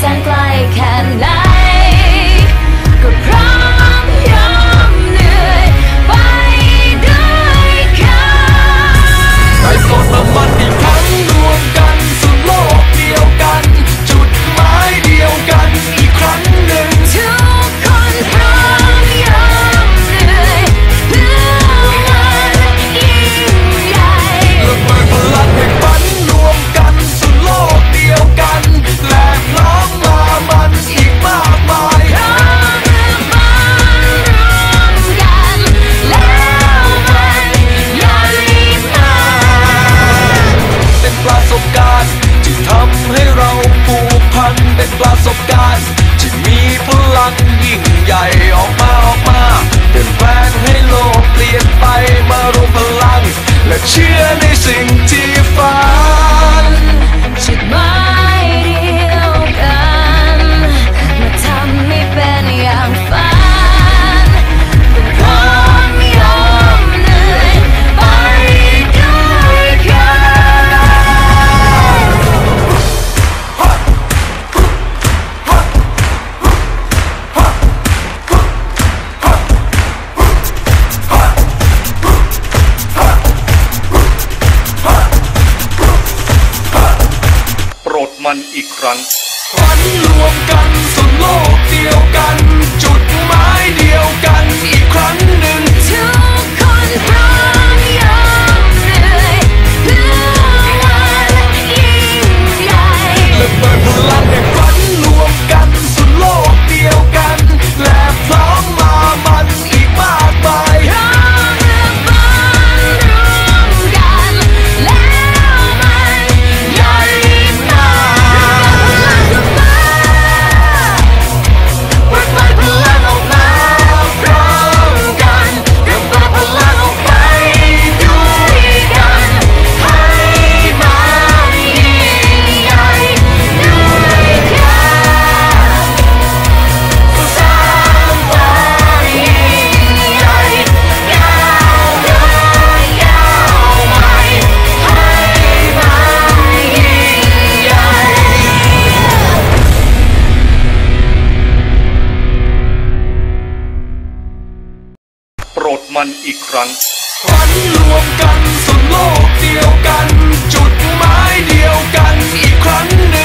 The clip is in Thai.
sank like an มันอีกครั้งฝันรวมกันสุดโลกเดียวกัน จุดหมายเดียวกันอีกครั้งหนึ่ง ดมันอีกครั้งฝันรวมกันสุดโลกเดียวกัน จุดหมายเดียวกันอีกครั้ง